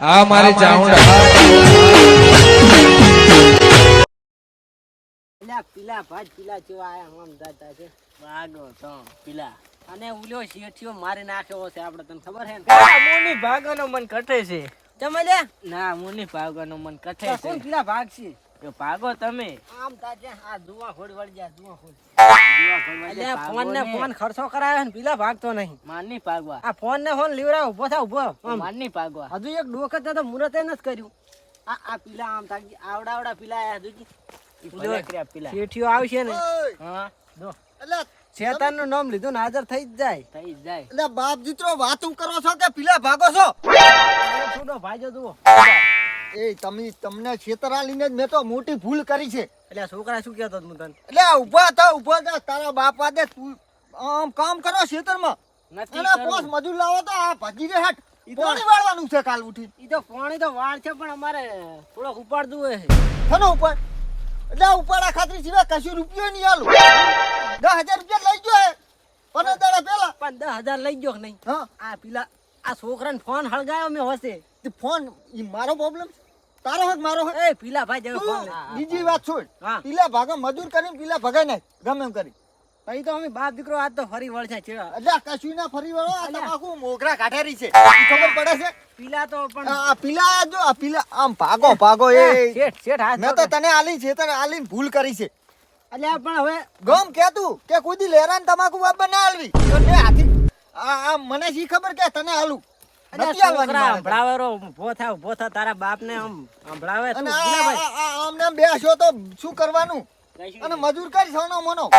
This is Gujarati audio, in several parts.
આ મારી ચામુંડા. પેલા પીલા ભાજ પીલા જેવા આયા આમ દાદા છે. ભાગો તો પીલા. અને ઉલ્યો શેઠિયો મારી નાખ્યો છે આપણે તને ખબર છે ને? મોની ભાગવાનો મન કટે છે. તમે લે. ના મોની ભાગવાનો મન કટે છે કોણ પીલા ભાગ છે? જો ભાગો તમે. આમ તાજે આ દુવા ખોડ વળી જા દુવા ખોડ દે, ફોન ને. ફોન ખર્ચો કરાયો ને પીલા ભાગતો નહીં. મારની ભાગવા. આ ફોન ને ફોન લીવરા ઊભો થા ઊભો. આમ. મારની ભાગવા. હજુ એક ડોકત તો મુરત જ કર્યું. આ આ પીલા આમ તાકી આવડા આવડા પીલા આયા હજુ કર્યા પેલા. શેઠિયો આવશે ને. હા? એટલે શેતાનનું નામ લીધું ને હાજર થઈ જ જાય. થઈ જ જાય. એટલે બાપ જીત્રો વાતું કરો છો કે પીલા ભાગો છો? છોડો ભાઈજો જુઓ. એ તમે તમને છેતરાલીને જ મેં તો મોટી ભૂલ કરી છે. એટલે છોકરા શું કહેતો હું તને? એટલે ઊભા થા ઊભા થા તારા બાપ આદે તું આમ કામ કરો ખેતરમાં અને પોસ મજૂર લાવો તો આ ભાગી રે હટ. પાણી વાળવાનું છે કાલ ઉઠી. ઈ તો પાણી તો વાળ છે પણ અમારે થોડોક ઉપાડતું હોય થનો ઉપર એટલે ઉપાડા ખાતરી સિવાય કશું રૂપિયો નહીં આલું. દસ હજાર રૂપિયા લઈ ગયો હે પંદર દાડા પેલા પણ દસ હજાર લઈ ગયો નહીં? હા. આ પેલા આ છોકરાને ફોન હળગાયો મેં હશે. તે ફોન ઈ મારો પ્રોબ્લેમ તારો હક મારો હક. એ પીલા ભાઈ જવું બીજી વાત છોડ. પીલા ભાગે મજૂર કરીને પીલા ભગાય નાખ. ગમે એમ કરી. અહીં તો અમે બાપ દીકરો આજ તો ફરી વળશે છે એટલે કશું ના ફરી વળો આ. તમાકુ મોગરા કાઢેરી છે. ખબર પડે છે? પીલા તો પણ આ પીલા જો આ પીલા આમ ભાગો ભાગો એ. શેઠ શેઠ હાથ મેં તો તને આલી છે તને આલીને ભૂલ કરી છે. એટલે પણ હવે ગમ કે તું કે કોઈ દી લેરાન તમાકુ બાપ ના આલવી? તો મેં આથી આ આ મને શી ખબર કે તને આલું? તારા બાપને આમ હંભળાવે તું. અને આ- પીલા ભાઈ. આ- આ આમને આમ બેસ્યો તો શું કરવાનું? અને મજૂર કરી સોનો મોનો.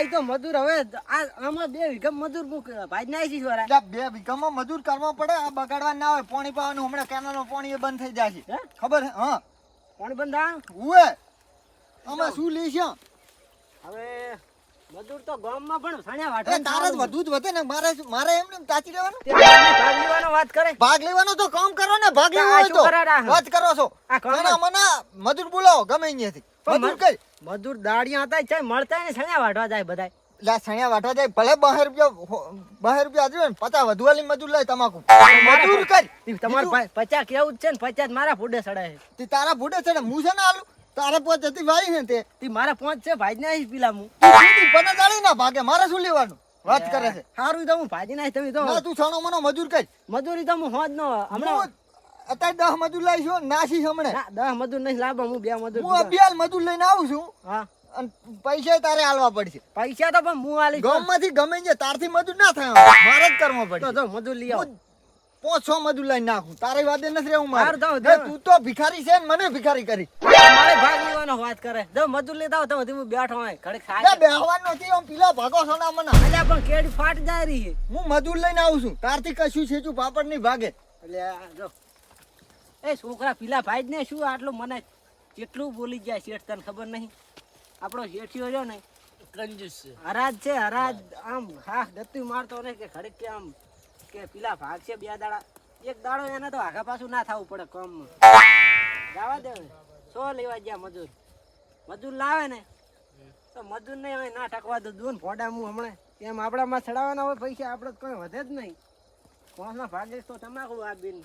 ઈ તો મજૂર હવે આ આમાં બે વીઘા મજૂર ભાઈ ના વાળા એટલે બે વીઘામાં મજૂર કરવા પડે આ બગાડવા ના હોય. પાણી પાવાનું હમણાં કેનાલનું પાણી એ બંધ થઈ જાય છે ખબર હે? હા. કોણ બંધા હુએ આમાં શું લઈશ હવે મજૂર તો ગામમાં પણ સણ્યા વાટે તારે વધુ જ વધે ને. મારે મારે એમ તાચી રહેવાનું તે ભાગ લેવાનો વાત કરે. ભાગ લેવાનો તો કામ કરો ને. ભાગ તો લેવો હોય તો. વાત કરો છો. આ કામ ના, ના, મને મજૂર બોલાવો ગમે અહીંયાથી. મજૂર કઈ? મજૂર દાડિયા હતા ચાય મળતા ને સણ્યા વાટવા જાય બધાય. લા સણિયા વાટવા જાય. ભલે બહાર રૂપિયા બહાર રૂપિયા ને પચાસ વધુ વાલી મજૂર લાય તમાકુ. મજૂર કર તમારે પચાસ કેવું જ છે ને પચાસ મારા ફૂડે ચડાય છે. તે તારા ફૂડે ચડે હું છે ને આલું? તારે પોત હતી ભાઈ ને તે. તી મારા પોંચ છે ભાઈ ને પેલા હું. પને ના ભાગે મારે શું લેવાનું? વાત કરે છે. સારું તો હું ભાજી નાખ તમે તો તું છણો મનો મજૂર કઈ. મજૂરી તો હું હોજ નો હમણાં અત્યારે દસ મજૂર લાવીશું નાસી હમણે. દસ મજૂર નહીં લાભ હું બે મજૂર હું અભિયાલ મજૂર લઈને આવું છું. હા. અને પૈસા તારે આલવા પડશે. પૈસા તો પણ હું આલી ગામમાંથી ગમે છે તારથી મજૂર ના થાય મારે જ કરવો તો પડશે. મજૂર લઈ આવો. હું પાંચ છ મજૂર લઈને નાખું. તારી વાદે નથી રહેવું મારે. હે, તું તો ભિખારી છે ને મને ભિખારી કરી. મારે ભાગ લેવાનો વાત કરે. જો મજૂર લેતા આવો તો હું બેઠો હોય. ઘડીક લે. ખાય બેહવાનું નથી આમ પીલા ભાગો છો ના મને. અલ્યા પણ કેડી ફાટ જાય રહી છે. હું મજૂર લઈને આવું છું. તારથી કશું છે તું પાપડ નહીં ભાગે. એટલે જો. એ છોકરા પેલા ભાઈ જ ને શું આટલું મને કેટલું બોલી જાય શેઠ તને ખબર નહીં? આપણો શેઠિયો રહ્યો ને કંજૂસ છે. હરાજ છે હરાજ. આમ હા ગતું મારતો ને કે ઘડીક કે આમ કે પેલા ભાગ છે બે દાડા. એક દાડો એને તો આગા પાછું ના થવું પડે કમ જવા દે સો લેવા ગયા મજૂર. મજૂર લાવે ને. તો મજૂર ને હવે ના ટકવા દો. દૂન ફોડા હું હમણાં. એમ આપણામાં ચડાવવાના હોય પૈસા આપણે કોઈ વધે જ નહીં. કોણના ભાગે તો તમાકુ આપીને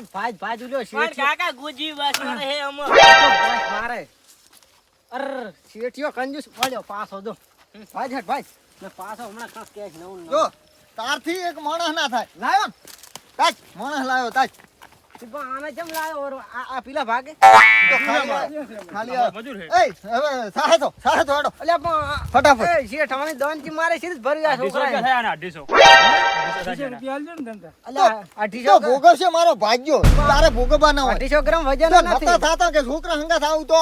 હાથ ભાજ ભાજ ઉલ્યો પણ કાકા ગુજી બસ મારે હે અમો. મારે. અર શેઠિયો કંજૂસ. પડ્યો પાછો દો ભાજ હટ ભાજ મેં પાછો હમણાં કાંક કેશ નવું. જો તારથી એક માણસ ના થાય. લાયો ને. તાજ માણસ લાયો તાજ. આને કેમ આ પીલા પેલા ભાગે? તો ખાલી આવે. ખાલી આવે. એય, હવે સાહે તો સાહે તો હેડો અલ્યા પણ ફટાફટ. એ શેઠ દોનથી મારે સીધી ભરી આ છોકરા અલ્યા તો અઢીસો ભોગવશે મારો ભાગ્યો. તારે ભોગવવા ના હોય. અઢીસો ગ્રામ વજન નથી. નતા થાતા કે છોકરા હંગા આવું તો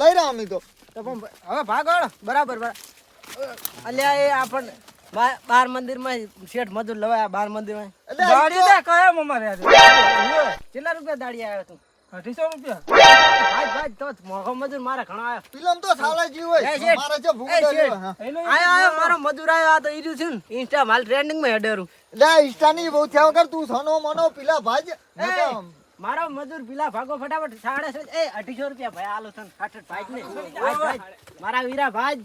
લઈ રહ્યા અમે તો. હવે ભાગો બરાબર બરાબર. અલ્યા એ આપણ બા- મંદિરમાં શેઠ મજૂર લવાય બાર મંદિરમાં દાડી દે કયા મમા રે કેટલા રૂપિયા દાડી આવ્યો તું? અઢીસો રૂપિયા? ભાઈ ભાઈ તો મોઘો મજૂર મારે ઘણો આવ્યો ફિલ્મ તો સાલાજી હોય. મારે જે ભૂખ આયો આયો મારો મજૂર આયો આ તો ઈ રહ્યું છે ને. ઇન્સ્ટા માલ ટ્રેન્ડિંગમાં હેડેરું લે ઈષ્ટાની બહુ થયા વગર તું સનો મનો પીલા ભાજ. મારો મજૂર પીલા ભાગો ફટાફટ સાડા એ અઢીસો રૂપિયા ભાઈ આલો તન. ફાટટ ને ભાઈ. મારા વીરા ભાઈ.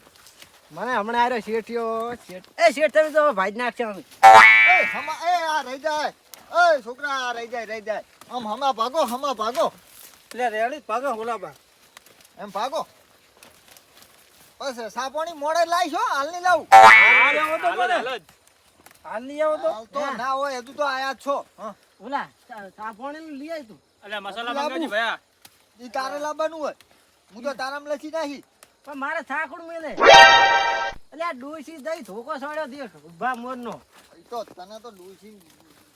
મને હમણાં આર્યો શેઠિયો શેઠ. એ શેઠ તમે તો ભાઈ નાખશે એ હમા એ આ રહી જાય. એ છોકરા આ રહી જાય રહી જાય. આમ હમા ભાગો હમા ભાગો. એટલે રેડી ભાગો ગુલાબા એમ ભાગો. બસ સાપોણી મોડે લાવીશો હાલની લાવું. હાલ આવો તો કોને હાલની આવો તો? તો ના હોય હજુ તો આયા જ છો. હા. ઓલા સાપોણી લઈ આય તું. લાવું. ઈ તારે લાવવાનું હોય. હું તો તારામ લખી નાખી. પણ મારે થાકડું મેલે એટલે આ ડોસી દઈ ધોકો સોડ્યો દેખ ઊભા મોરનો. ઈ તો તને તો ડૂસી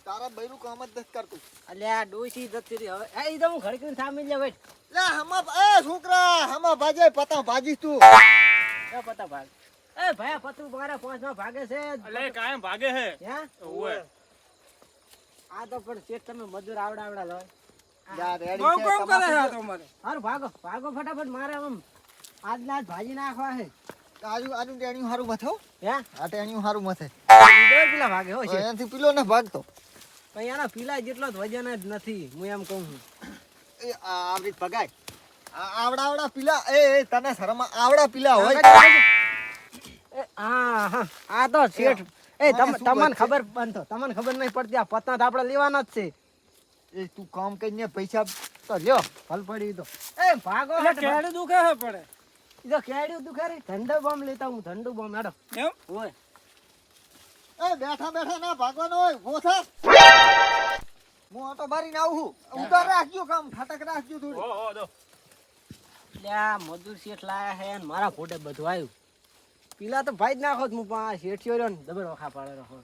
તારા બૈરું કામ જ નથી કરતું. એટલે આ ડોસી જતી રહી હવે એ તો હું ઘડી સામે લે વેટ લે હમા એ છોકરા હમા ભાજે પતા ભાજીશ તું. એ પતા ભાગ? એ ભાઈ પતું મારા પાંચમાં ભાગે છે. એટલે કાયમ ભાગે હે હે? ઓય આ તો પણ શેઠ તમે મજૂર આવડા આવડા લો યાર રેડી છે કામ કરે છે આ તમારે હારું ભાગો ભાગો ફટાફટ મારે આમ આજ ના ભાજી નાખવા છે. આજુ આજુ ટેણિયું હારું મથે હો. હે? આ ટેણિયું હારું મથે. પેલા ભાગે હોય છે. એનાથી પીલો ને ભાગતો. પણ એના પીલા જેટલો વજન જ નથી હું એમ કહું છું. એ આવડી ભગાય આવડા આવડા પીલા એ એ તને શરમ આવડા પીલા હોય. એ, હા હા. આ તો શેઠ એ તમને ખબર બનતો તમને ખબર નહીં પડતી આ પતંગ તો આપણે લેવાના જ છે. એ તું કામ કરીને પૈસા તો લ્યો ફલ પડી તો. એ ભાગો એટલે દુખે પડે. તો કેડ્યું તું ખરી? ઠંડો બોમ્બ લેતા હું ઠંડુ બોમ્બ. હેડો એમ? ઓય. એ બેઠા બેઠા ના ભાગવાનો હોય ઊભો થા. હું ઓટો ભરીને આવું છું. ઉધાર રાખજો કામ ફટક રાખજો થોડું. હો હો દો. લ્યા મજૂર શેઠ લાયા હે ને મારા ફોટે બધું આવ્યું. પીલા તો ભાઈ જ નાખો જ હું પણ શેઠિયો રહ્યો ને દબર વખા પાડે રહો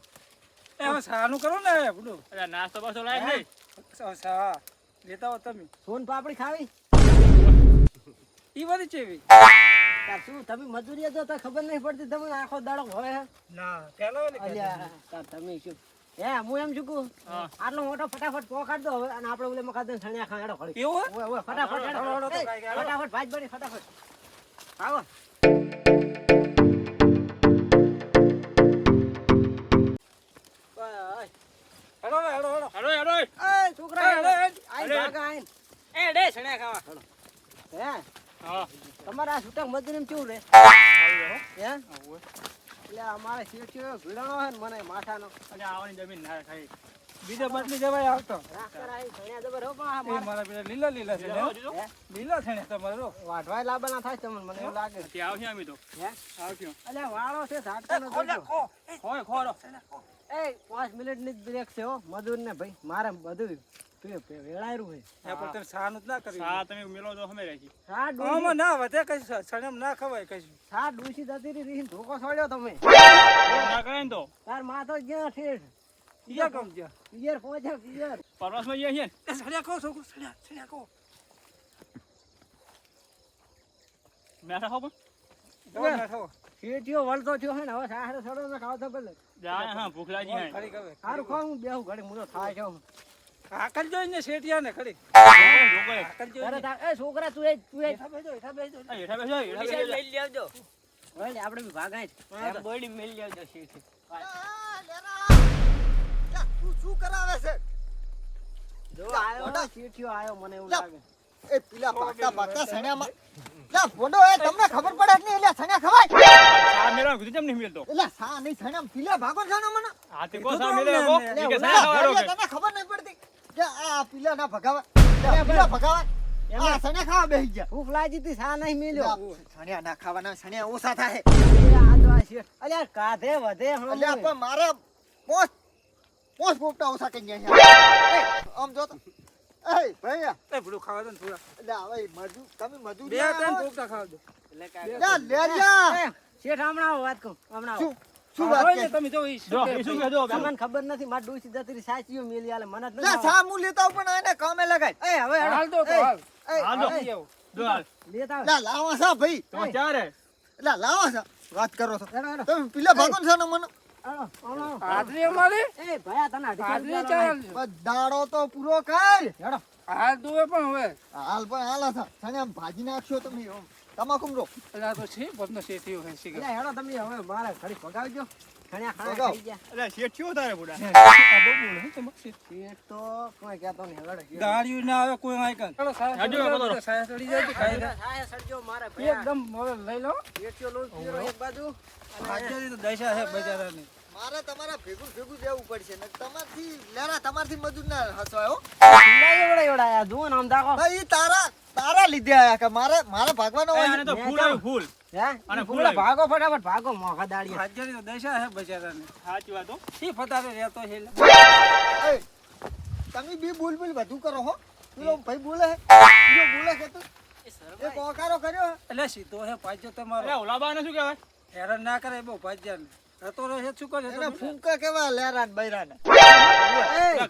એ સાનું કરો ને બધું અરે નાસ્તો બાસ્તો લાય નહીં. સા લેતા હો તમે. સોન પાપડી ખાવી? ઈ બધી ચેવી? શું તમે મજૂરી જો તો ખબર નહીં પડતી તમને આખો દાડો હોય ના કેલો અલ્યા તમે. શું? હે હું એમ છું કહું? આટલો મોટો ફટાફટ પોખાડ દો હવે અને આપણે ઓલે મકા સણિયા છણિયા ખાડો ખડી એવું ઓય ઓય ફટાફટ. ફટાફટ ભાજ બની ફટાફટ. આવો. હેડો હેડો હેડો હેડો. હેડો એ છોકરા હેડો, હેડો. આઈ હેડો. આઈ એ ડે છણ્યા ખાવા. હે હા? તમારા છૂટક મજૂરી કેવું રે? હે? એટલે અમારે શેઠિયો ભીડાણો હે ને મને માથાનો. અને આવવાની જમીન ના ખાઈ. બીજો બદલી જવાય આવતો. મારે- પેલા લીલા લીલા છે લીલા છે ને તમારે જો. વાઢવાય લાવવાના થાય તમને મને એવું લાગે ત્યાં આવશે અમે તો. હે? આવશું. અલ્યા વાળો છે ઝાટકાનો જોજો. ખોય ખોરો એ પાંચ મિનિટની બ્રેક છે હો મજૂર ને ભાઈ મારે બધું પે- પે- વેળાયરું છે એ પણ તમે સાનું જ ના કર્યું. સા તમે મેલો તો અમે રાખી. સા ડૂસી ના વધે કશું સણમ ના ખવાય કશું સા ડૂસી જતી રહી રીહીને ધોકો છોડ્યો તમે. ના કરે તો. તાર માથો જ્યાં ઠેઠ ઈયા કમ જ્યાં પિયર પહોંચ્યા પિયર પરવાસમાં જઈએ છીએ ને એ સણ્યા છોકરો સણ્યા સણ્યા કહો. બેઠા હો પણ. જવા ના વળતો થયો હે ને હવે સાહડે સડો ને ખાવ તો ભલે. જાય હા ભૂખ લાગી હે સારું ખાવ હું બેહું ઘડી હું થાય છે હાકલ જોઈને શેઠિયા ને ખરી. એ. છોકરા તું એ તું એ. હેઠા બેસજો હેઠા બેસજો. હેઠા બેસો હેઠા બેસો હવે આપણે બી ભાગાય બોડી મેલી આવજો શેઠ. આ, લેરા. લા, તું શું કરાવે છે? જો આયો શેઠિયો આયો મને એવું લાગે. એ પેલા પાકા પાકા સણ્યામાં. લા બોંડો એ તમને ખબર પડે નહીં એટલે સણ્યા ખવાય. સા મેળવા કીધું કેમ નહીં મેલતો એટલે સા નહીં સણ્યા પીલા ભાગો છાનો મને આ તે કો સા મેલે કો કે સા ખાવાનો કે? તને ખબર નહીં પડતી. કે આ પીલા ના ભગાવા પીલા ભગાવા. આ સણ્યા ખાવા બેસી ગયા? ભૂખ લાગી સા નહીં મિલ્યો? સણ્યા ના ખાવાના સણ્યા ઓછા થાય? એ આ તો આ અલ્યા કાધે વધે હમ પણ મારે પોસ પોસ પોપટા ઓછા કરી ગયા છે. આમ જો તો. એ ભાઈ એ ભૂલું ખાવા દો ને થોડા. એટલે હવે મજૂર તમે મજુ બે ત્રણ પોપટા ખાવા દો. લે લેરિયા શેઠ હમણાં વાત કહું હમણાં. શું? શું વાત જોઈને તમે જો શું એ શું કે કહે જો તમને ખબર નથી મારી ડોસી જતી રહી સાચીઓ મેલી આલે મને જ લે સા હું લેતા પણ એને કામે લગાય. એ હવે હાલ દો તો હાલ. હાલ દો. જો હાલ. લેતા લા લાવા સા ભાઈ. તો ચારે. લા લાવા સા. વાત કરો છો. હેડો, હેડો. તમે પીલા ભાગો ને મને? હેડો, હમણાં આવો. હાજરી અમારી? એ ભાઈ તને હાજરી ચાલ દાડો તો પૂરો કર. હેડો હાલ દુવે પણ હવે. હાલ પણ હાલ હતા આમ ભાજી નાખશો તમે. તમાકુ રો. એટલે આ તો છે બધનો છે થયો હે શીખર. એટલે હેડો તમે હવે મારે ઘડી પગાવજો ખણ્યા ખાણા ખાઈ ગયા. અરે શેઠ શું તારે બુડા? આ બહુ બોલ હે તમારે શેઠ. તો કોઈ કહેતો નહીં હેડો ગાળિયું ના આવે કોઈ આઈ કાન. ચાલો, સાહેબ ચડી જાય સાહેબ ચડી જાય તો ખાઈ લે. થાય સડજો મારે. એકદમ હવે લઈ લો. શેઠ લો એક બાજુ. આજે તો દશા છે બજારાની. મારે તમારા ભેગું ભેગું દેવું પડશે ને તમારથી લેરા તમારથી મજૂર ના હસવાયો હો. એવડા એવડા આયા. જો નામ દાખો. ભાઈ તારા તારા લીધે આયા કે મારે મારે ભાગવાનો હોય આને તો ફૂલ આવ્યું ફૂલ. હે? અને ફૂલ ભાગો ફટાફટ ભાગો મોંઘા દાડી હાજરી તો દશા છે બજારાની. સાચી વાત હો. શી રહેતો છે એટલે. એ, તમે બી બોલ બોલ બધું કરો હો. પેલો ભાઈ બોલે હે પેલો બોલે કે તું. એ કોકારો કર્યો એટલે સીધો હે પાછો તમારો ઓલા બાને શું કહેવાય? હેરાન ના કરે બહુ ભાજ્યા રહેતો રહે છે શું કરે એને ફૂંકા કેવા લેરા ને બૈરા ને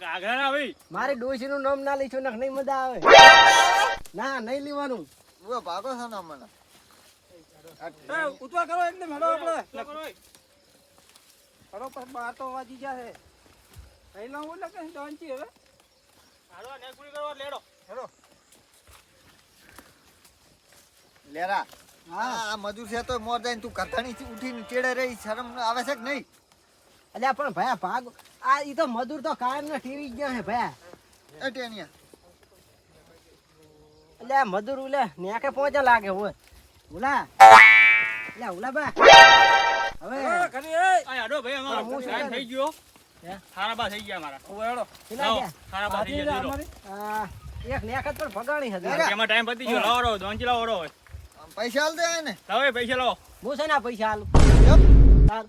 ઘાઘરા ના ભાઈ. મારી નામ ના લઈશું ને નહીં મજા આવે. ના નહીં લેવાનું. ઓ ભાગો છો ને મને ઉતવા કરો એકદમ હેડો આપણે. હેડો બાર તો વાગી જશે લઈ લઉં એટલે કઈ દોંચી હવે. હાલો, લેરા. હા. આ મજૂર છે તો મોર જાય તું કથાણી ઉઠીને ચેડે રહી શરમ આવે છે કે નહીં? અલ્યા પણ ભાઈ ભાગ આ ઈ તો મજૂર તો કાયમ ના ટીવી ગયા હે ભાઈ એ ટેનિયા. અલ્યા મજૂર ઉલે નેકે પહોંચે લાગે હોય. ઉલા. અલ્યા ઉલા બા. હવે. આ ભાઈ અમારો ટાઈમ થઈ ગયો? થઈ મારા થઈ એક નેકત પણ ભગાણી હતી. ટાઈમ પતી ગયો દોંચી આમ પૈસા હાલ દે ને લાવો પૈસા લો હું છે ને પૈસા આલું? કેમ? તાર.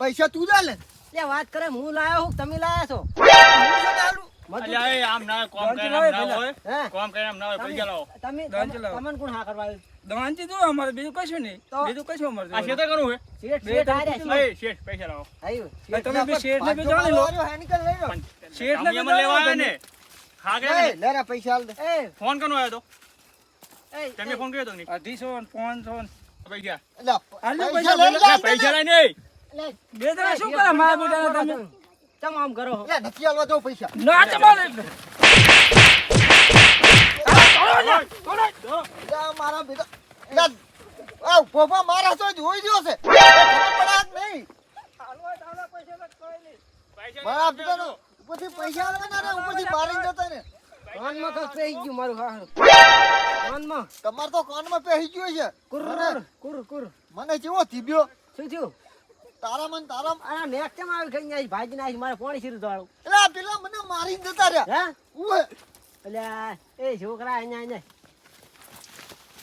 પૈસા તું જા લે લે વાત કરે હું લાયો હું તમે લાયા છો? હું છે આલું. અલ્યા એ આમ ના કોમ કરે આમ ના હોય કોમ કરીને આમ ના હોય પૈસા લાવો. તમે તમે. તમને કોણ હા કરવા આવ્યું? દો અમારે બીજું કશું નહીં. બીજું કશું અમારે આ. ખેતર કરવું હે શેઠ શેઠ ત્રણ આર્યા શેઠ પૈસા લાવો. આયો તમે બી શેઠ ને બી જાણી લો. હેનિકલ લઈ લો. શેઠ ને બી લેવા ને. હા કે લે લેરા પૈસા હાલ દે. ફોન કરનો આવ્યો તો. તમે ફોન કર્યો તો કે નહીં અઢીસો પાંચસો પૈસા. પૈસા પૈસા લઈ પૈસા નહીં. બે જણા શું કરે? મારા બેટા તમે? ચમ આમ કરો? નથી હાલવા દો પૈસા. ના આ મારા બેટા. આ ફોફા મારા તો જોઈ ગયો છે. ખબર પડે જ નહીં. પૈસા મારા ઉપરથી પૈસા આલવાના ને ઉપરથી મારી જતા ને. કાનમાં કસ પેહી ગયું મારું હારું. કાનમાં? તમાર તો કાનમાં પેહી ગયો છે. કુર કુર કુર. મને જેવો થીબ્યો શું થયું? તારા મન તારા આ નેક કેમ આવી ગઈ આઈ ભાજી નાખી મારે પોણી શીરું દોડું એટલે પેલા મને મારી દેતા રે હે? ઉએ એટલે એ છોકરા અહીંયા અહીંયા.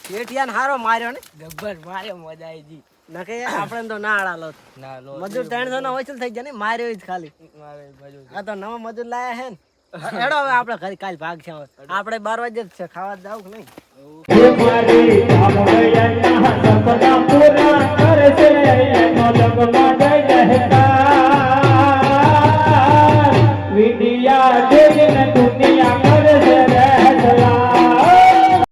પેટિયાન હારો માર્યો ને? ગબ્બર માર્યો મજા આવી ગઈ. નકે આપણે તો ના આડાલો ના લો મજૂર ત્રણસો નો વસૂલ થઈ જાય ને માર્યો જ ખાલી. આ તો નવા મજૂર લાયા હે ને. એડો હવે આપણે ઘરે કાલ ભાગ છે આપણે બાર વાગે જ છે, ખાવા જાવ કે નહીં?